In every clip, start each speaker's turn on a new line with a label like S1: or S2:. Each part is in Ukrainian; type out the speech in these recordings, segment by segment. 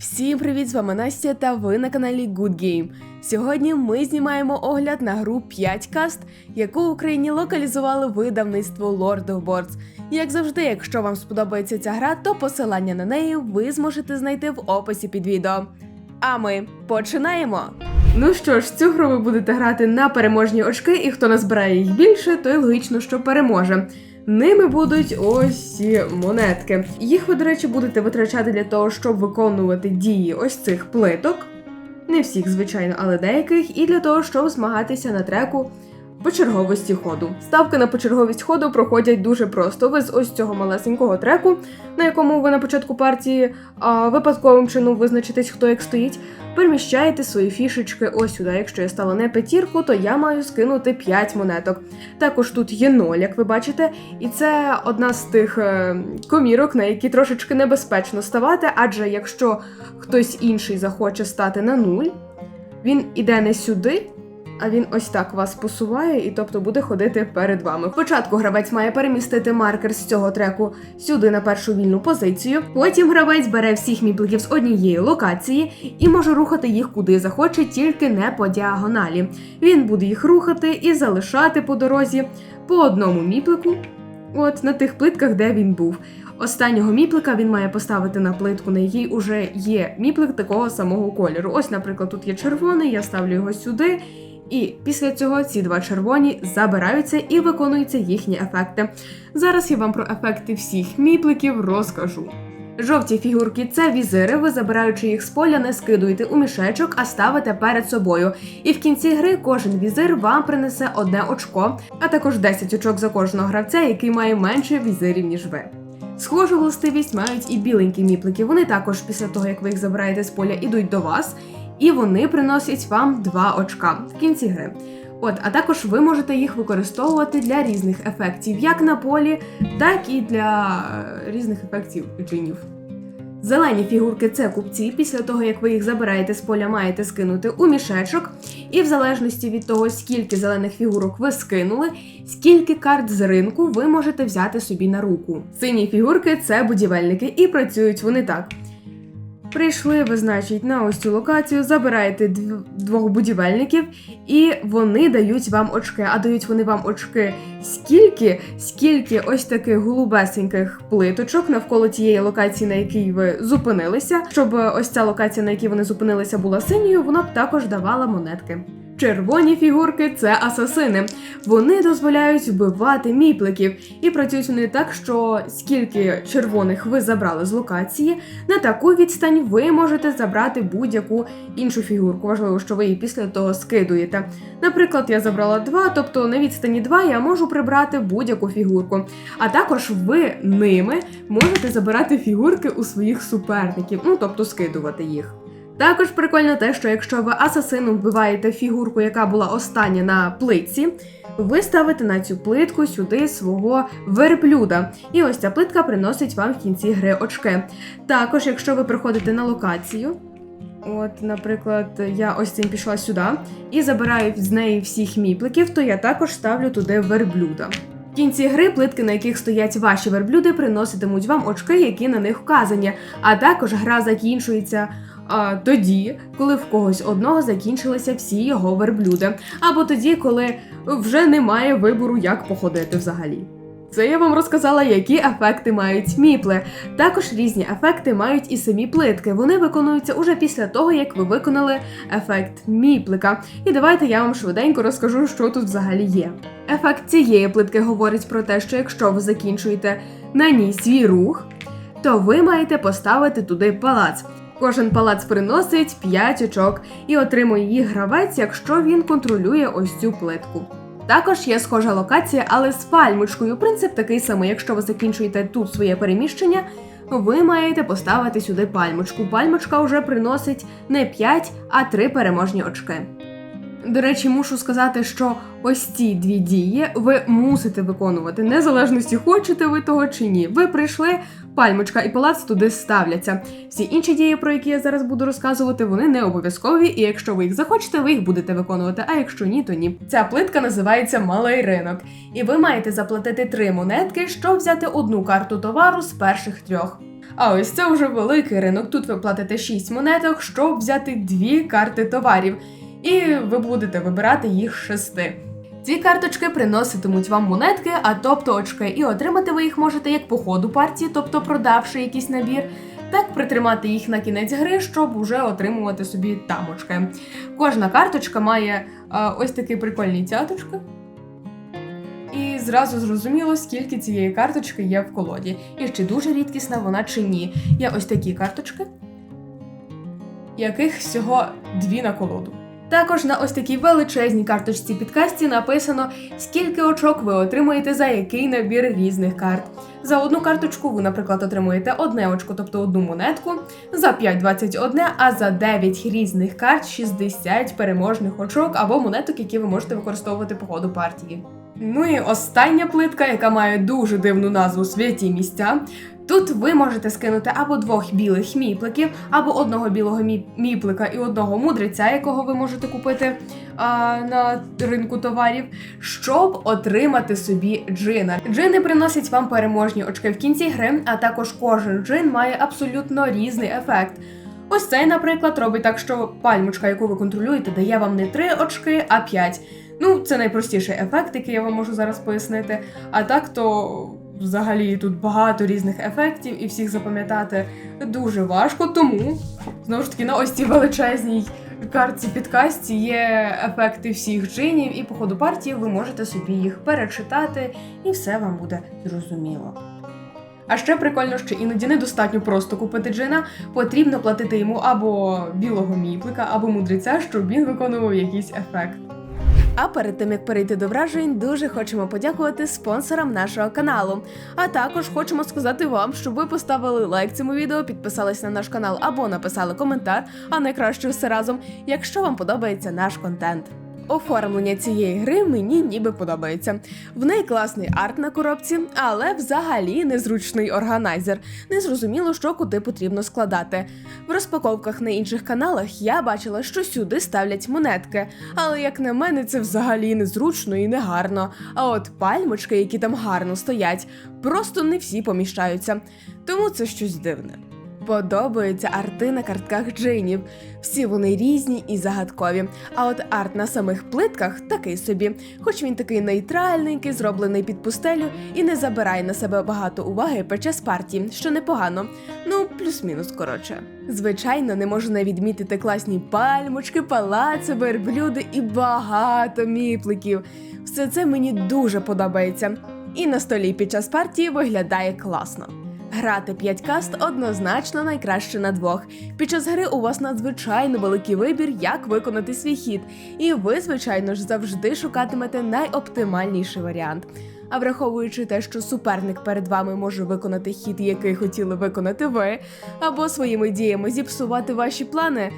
S1: Всім привіт! З вами Настя та ви на каналі Good Game. Сьогодні ми знімаємо огляд на гру 5 каст, яку в Україні локалізували видавництво Lord of Boards. Як завжди, якщо вам сподобається ця гра, то посилання на неї ви зможете знайти в описі під відео. А ми починаємо! Ну що ж, цю гру ви будете грати на переможні очки, і хто назбирає їх більше, той логічно, що переможе. Ними будуть ось ці монетки. Їх ви, до речі, будете витрачати для того, щоб виконувати дії ось цих плиток. Не всіх, звичайно, але деяких, і для того, щоб змагатися на треку по черговості ходу. Ставки на почерговість ходу проходять дуже просто. Ви з ось цього малесенького треку, на якому ви на початку партії а, випадковим чином визначитесь, хто як стоїть, переміщаєте свої фішечки ось сюди. Якщо я стала не п'ятірку, то я маю скинути 5 монеток. Також тут є 0, як ви бачите, і це одна з тих е, комірок, на які трошечки небезпечно ставати, адже якщо хтось інший захоче стати на 0, він іде не сюди. А він ось так вас посуває, і тобто буде ходити перед вами. Спочатку гравець має перемістити маркер з цього треку сюди на першу вільну позицію. Потім гравець бере всіх міпликів з однієї локації і може рухати їх куди захоче, тільки не по діагоналі. Він буде їх рухати і залишати по дорозі по одному міплику. От на тих плитках, де він був. Останнього міплика він має поставити на плитку, на якій уже є міплик такого самого кольору. Ось, наприклад, тут є червоний, я ставлю його сюди. І після цього ці два червоні забираються і виконуються їхні ефекти. Зараз я вам про ефекти всіх міпликів розкажу. Жовті фігурки це візири, ви забираючи їх з поля, не скидуєте у мішечок, а ставите перед собою. І в кінці гри кожен візир вам принесе одне очко, а також 10 очок за кожного гравця, який має менше візирів, ніж ви. Схожу властивість мають і біленькі міплики. Вони також після того, як ви їх забираєте з поля, ідуть до вас, і вони приносять вам 2 очка в кінці гри. От, а також ви можете їх використовувати для різних ефектів, як на полі, так і для е, різних ефектів джинів. Зелені фігурки це купці. Після того, як ви їх забираєте з поля, маєте скинути у мішечок. І в залежності від того, скільки зелених фігурок ви скинули, скільки карт з ринку ви можете взяти собі на руку. Сині фігурки це будівельники, і працюють вони так. Прийшли ви, значить, на ось цю локацію, забираєте дв- двох будівельників, і вони дають вам очки. А дають вони вам очки скільки, скільки ось таких голубесеньких плиточок навколо тієї локації, на якій ви зупинилися. Щоб ось ця локація, на якій вони зупинилися, була синьою, вона б також давала монетки. Червоні фігурки це асасини. Вони дозволяють вбивати міпликів, і працюють вони так, що скільки червоних ви забрали з локації, на таку відстань ви можете забрати будь-яку іншу фігурку. Важливо, що ви її після того скидуєте. Наприклад, я забрала два, тобто на відстані 2 я можу прибрати будь-яку фігурку. А також ви ними можете забирати фігурки у своїх суперників, ну тобто скидувати їх. Також прикольно те, що якщо ви асасином вбиваєте фігурку, яка була остання на плитці, ви ставите на цю плитку сюди свого верблюда. І ось ця плитка приносить вам в кінці гри очки. Також, якщо ви приходите на локацію, от, наприклад, я ось цим пішла сюди і забираю з неї всіх міпликів, то я також ставлю туди верблюда. В кінці гри плитки, на яких стоять ваші верблюди, приноситимуть вам очки, які на них вказані. А також гра закінчується а, тоді, коли в когось одного закінчилися всі його верблюди, або тоді, коли вже немає вибору, як походити взагалі. Це я вам розказала, які ефекти мають міпли. Також різні ефекти мають і самі плитки. Вони виконуються уже після того, як ви виконали ефект міплика. І давайте я вам швиденько розкажу, що тут взагалі є. Ефект цієї плитки говорить про те, що якщо ви закінчуєте на ній свій рух, то ви маєте поставити туди палац. Кожен палац приносить 5 очок і отримує їх гравець, якщо він контролює ось цю плитку. Також є схожа локація, але з пальмочкою. Принцип такий самий. Якщо ви закінчуєте тут своє переміщення, ви маєте поставити сюди пальмочку. Пальмочка вже приносить не 5, а 3 переможні очки. До речі, мушу сказати, що ось ці дві дії ви мусите виконувати, незалежності хочете ви того чи ні. Ви прийшли, пальмочка і палац туди ставляться. Всі інші дії, про які я зараз буду розказувати, вони не обов'язкові, і якщо ви їх захочете, ви їх будете виконувати. А якщо ні, то ні. Ця плитка називається малий ринок, і ви маєте заплатити три монетки, щоб взяти одну карту товару з перших трьох. А ось це вже великий ринок. Тут ви платите 6 монеток, щоб взяти дві карти товарів, і ви будете вибирати їх шести. Ці карточки приноситимуть вам монетки, а тобто очки, і отримати ви їх можете як по ходу партії, тобто продавши якийсь набір, так притримати їх на кінець гри, щоб уже отримувати собі тамочки. Кожна карточка має а, ось такий прикольний цяточки. І зразу зрозуміло, скільки цієї карточки є в колоді, і чи дуже рідкісна вона чи ні. Є ось такі карточки, яких всього дві на колоду. Також на ось такій величезній карточці підкасті написано, скільки очок ви отримуєте за який набір різних карт. За одну карточку ви, наприклад, отримуєте одне очко, тобто одну монетку, за 5 – 21, а за 9 різних карт 60 переможних очок або монеток, які ви можете використовувати по ходу партії. Ну і остання плитка, яка має дуже дивну назву святі місця. Тут ви можете скинути або двох білих міпликів, або одного білого міплика і одного мудреця, якого ви можете купити а, на ринку товарів, щоб отримати собі джина. Джини приносять вам переможні очки в кінці гри, а також кожен джин має абсолютно різний ефект. Ось цей, наприклад, робить так, що пальмочка, яку ви контролюєте, дає вам не 3 очки, а 5. Ну, це найпростіший ефект, який я вам можу зараз пояснити. А так то взагалі тут багато різних ефектів, і всіх запам'ятати дуже важко. Тому знову ж таки на ось цій величезній картці підкасті є ефекти всіх джинів, і по ходу партії ви можете собі їх перечитати, і все вам буде зрозуміло. А ще прикольно, що іноді недостатньо просто купити джина, потрібно платити йому або білого міплика, або мудреця, щоб він виконував якийсь ефект. А перед тим як перейти до вражень, дуже хочемо подякувати спонсорам нашого каналу. А також хочемо сказати вам, щоб ви поставили лайк цьому відео, підписались на наш канал або написали коментар, а найкраще все разом, якщо вам подобається наш контент. Оформлення цієї гри мені ніби подобається. В неї класний арт на коробці, але взагалі незручний органайзер. Незрозуміло, що куди потрібно складати. В розпаковках на інших каналах я бачила, що сюди ставлять монетки, але як на мене, це взагалі незручно і негарно. А от пальмочки, які там гарно стоять, просто не всі поміщаються. Тому це щось дивне. Подобаються арти на картках джинів. Всі вони різні і загадкові. А от арт на самих плитках такий собі, хоч він такий нейтральненький, зроблений під пустелю і не забирає на себе багато уваги під час партії, що непогано. Ну, плюс-мінус, коротше. Звичайно, не можу не відмітити класні пальмочки, палаци, верблюди і багато міпликів. Все це мені дуже подобається. І на столі під час партії виглядає класно. Грати 5 каст однозначно найкраще на двох. Під час гри у вас надзвичайно великий вибір, як виконати свій хід, і ви, звичайно ж, завжди шукатимете найоптимальніший варіант. А враховуючи те, що суперник перед вами може виконати хід, який хотіли виконати ви, або своїми діями зіпсувати ваші плани,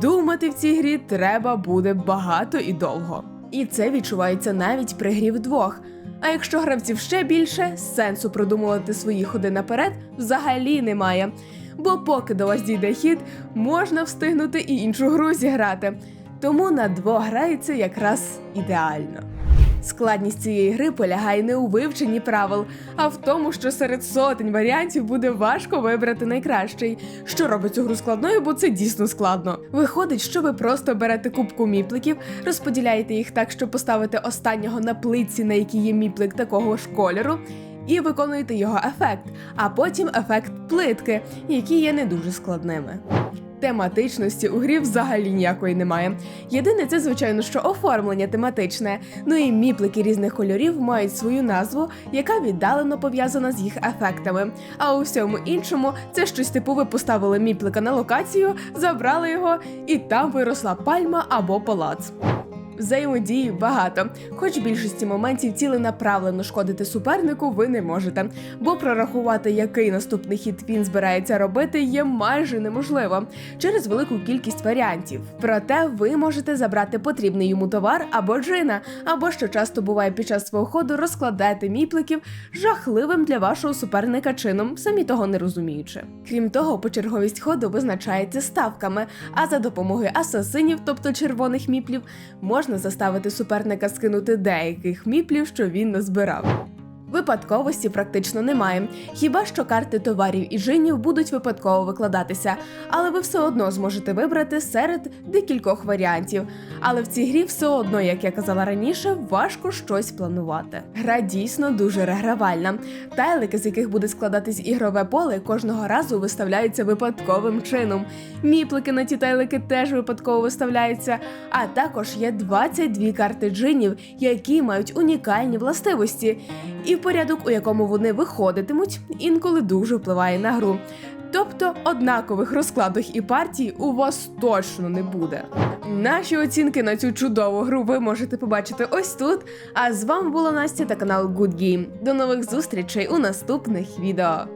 S1: думати в цій грі треба буде багато і довго. І це відчувається навіть при грі вдвох. А якщо гравців ще більше, сенсу продумувати свої ходи наперед взагалі немає. Бо поки до вас дійде хід, можна встигнути і іншу гру зіграти. Тому на двох грається якраз ідеально. Складність цієї гри полягає не у вивченні правил, а в тому, що серед сотень варіантів буде важко вибрати найкращий, що робить цю гру складною, бо це дійсно складно. Виходить, що ви просто берете кубку міпликів, розподіляєте їх так, щоб поставити останнього на плитці, на якій є міплик такого ж кольору. І виконуєте його ефект, а потім ефект плитки, які є не дуже складними. Тематичності у грі взагалі ніякої немає. Єдине, це звичайно, що оформлення тематичне. Ну і міплики різних кольорів мають свою назву, яка віддалено пов'язана з їх ефектами. А у всьому іншому це щось ви поставили міплика на локацію, забрали його, і там виросла пальма або палац. Взаємодії багато, хоч більшості моментів ціленаправлено шкодити супернику ви не можете, бо прорахувати, який наступний хід він збирається робити, є майже неможливо через велику кількість варіантів. Проте ви можете забрати потрібний йому товар або джина, або що часто буває під час свого ходу, розкладати міпликів жахливим для вашого суперника чином, самі того не розуміючи. Крім того, почерговість ходу визначається ставками, а за допомогою асасинів, тобто червоних міплів, можна заставити суперника скинути деяких міплів, що він назбирав. Випадковості практично немає, хіба що карти товарів і джинів будуть випадково викладатися, але ви все одно зможете вибрати серед декількох варіантів. Але в цій грі все одно, як я казала раніше, важко щось планувати. Гра дійсно дуже регравальна. Тайлики, з яких буде складатись ігрове поле, кожного разу виставляються випадковим чином. Міплики на ті тайлики теж випадково виставляються. А також є 22 карти джинів, які мають унікальні властивості, і порядок, у якому вони виходитимуть, інколи дуже впливає на гру. Тобто однакових розкладах і партій у вас точно не буде. Наші оцінки на цю чудову гру ви можете побачити ось тут. А з вами була Настя та канал Good Game. До нових зустрічей у наступних відео.